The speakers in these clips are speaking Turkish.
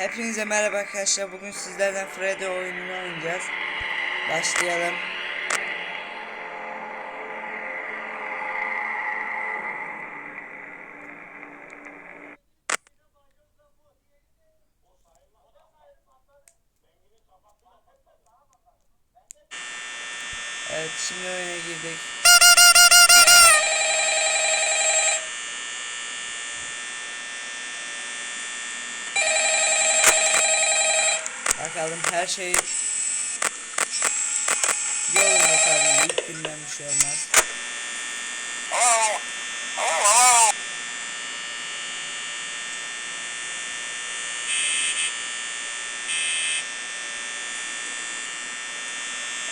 Hepinize merhaba arkadaşlar. Bugün sizlerden Freddy oyununu oynayacağız. Başlayalım. Evet şimdi oyuna girdik. Her şey yolunda tabii ilk günden bir şey olmaz.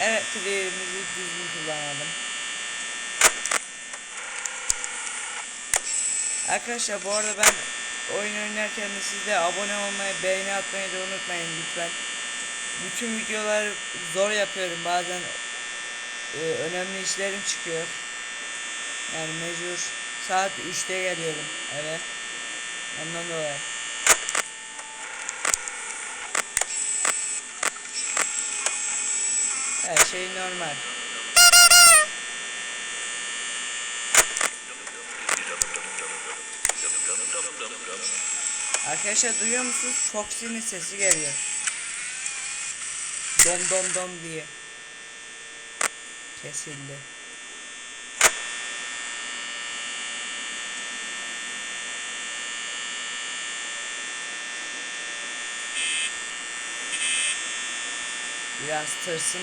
Evet triggerimizi düzgün kullanalım. Arkadaşlar bu arada ben oyun oynarken de siz de abone olmayı, beğeni atmayı da unutmayın lütfen. Bütün videolar zor yapıyorum bazen e, önemli işlerim çıkıyor. Yani mecbur saat 3'te geliyorum eve. Ondan dolayı. Her şey normal. Arkadaşlar duyuyor musunuz? Foxy'nin sesi geliyor. Dom dom dom diye. Kesildi. Biraz tırsım,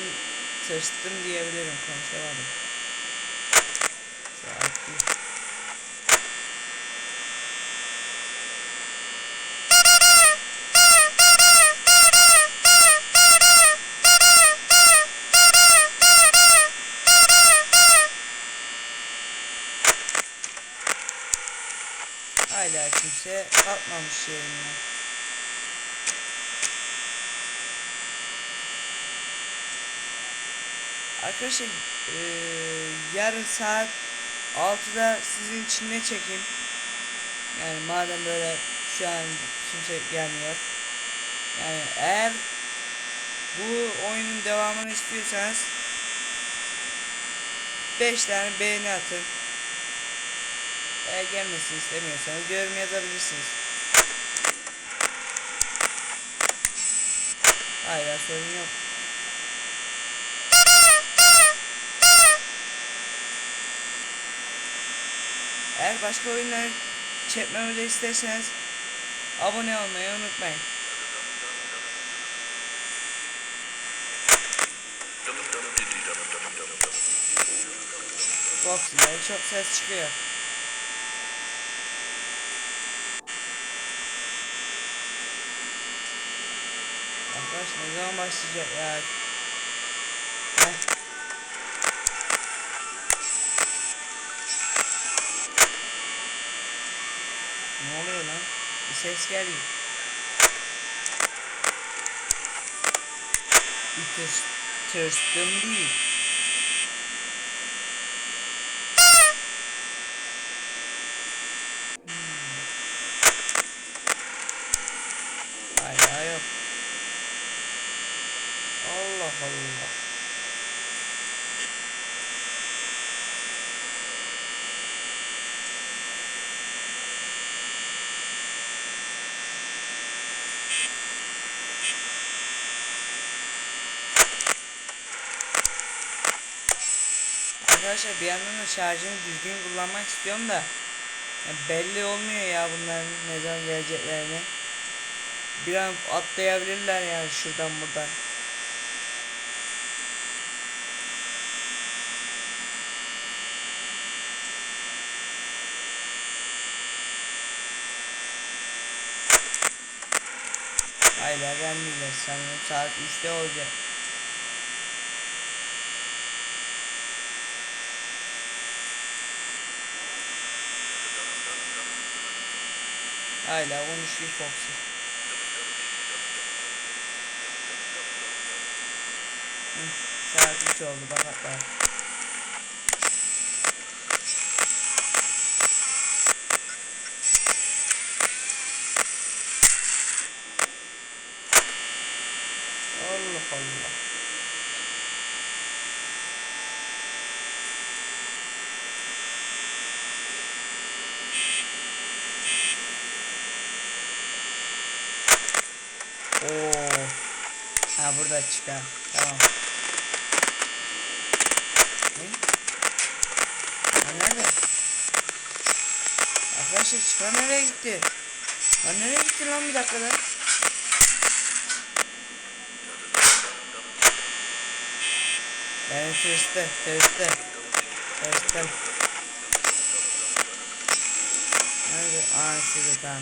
tırstım diyebilirim konuşamadım. Saat bir. Hala kimse kalkmamış yerinden. Arkadaşlar eee, yarın saat 6'da sizin için ne çekeyim? Yani madem böyle şu an kimse gelmiyor. Yani eğer bu oyunun devamını istiyorsanız 5 tane beğeni atın. Eğer gelmesini istemiyorsanız yorum yazabilirsiniz. Hayır sorun yok. Eğer başka oyunlar çekmemi de isterseniz abone olmayı unutmayın. Foxy'den çok ses çıkıyor. Arkadaş ne zaman başlayacak ya? Heh. Ne oluyor lan? Bir ses geliyor. Bir tırs, tırstım değil. Hmm. Hala yok. Allah. Arkadaşlar bir yandan da şarjımı düzgün kullanmak istiyorum da ya belli olmuyor ya bunların ne zaman geleceklerini. Bir an atlayabilirler yani şuradan buradan. Hala gelmiyorlar sanırım saat 3'te olacak. Hala konuşuyor Foxy. Hı, saat 3 oldu bak hatta. Allah Allah. Oo. Ha burada çıkar. Tamam. Ne? Ha nerede? Arkadaşlar çıkar nereye gitti? Ha nereye gitti lan bir dakikada? Yani tırstı, tırstı. Tırstım. Nerede? Aa şurada tamam.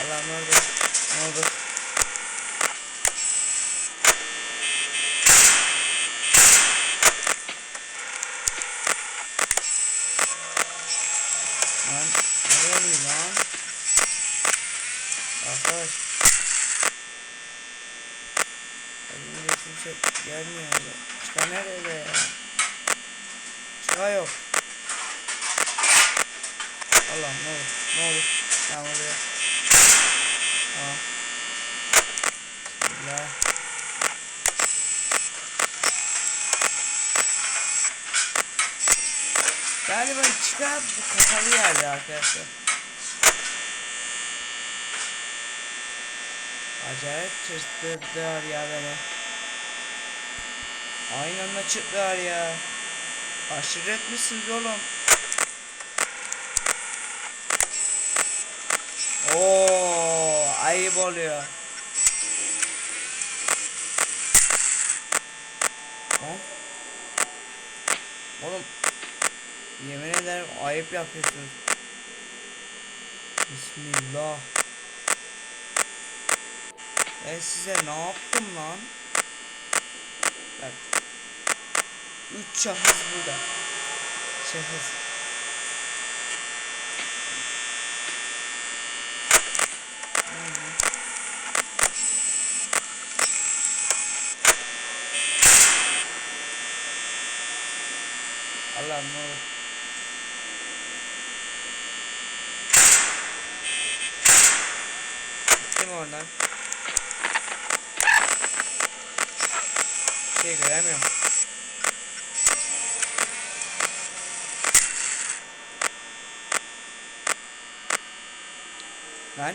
Allah'ım ne oldu? Ne oldu? Lan ne oluyor lan? Arkadaş. Elimde kimse gelmiyor öyle. Çıka nerede ya? Çıka yok. Allah'ım ne olur ne olur. Tamam oluyor. Tamam. Bismillah. Galiba çıkar bu kapalı yerde arkadaşlar. Acayip tırstırdılar ya beni. Aynı anda çıktılar ya. Aşırı etmişsiniz oğlum. Oo, ayıp oluyor. Lan. Oğlum yemin ederim ayıp yapıyorsunuz. Bismillah. Ben size ne yaptım lan? Bak. Üç şahıs burada. Şahıs. Allah'ım ne olur. Gittim oradan. Şey göremiyorum. Lan.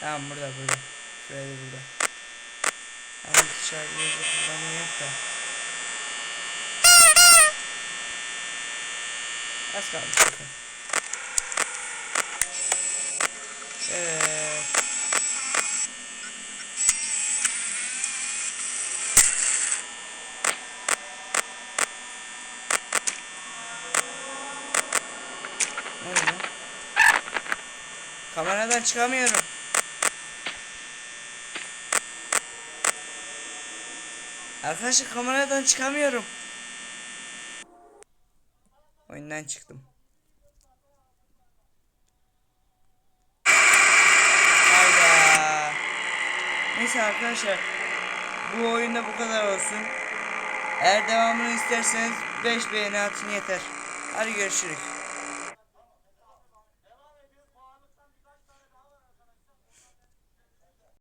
Tamam burada burada. Şöyle burada. Tamam dışarı kullanmıyor da. Az kalmış zaten. Kameradan çıkamıyorum. Arkadaşlar kameradan çıkamıyorum. Oyundan çıktım. Hayda. Neyse arkadaşlar. Bu oyunda bu kadar olsun. Eğer devamını isterseniz 5 beğeni atın yeter. Hadi görüşürüz.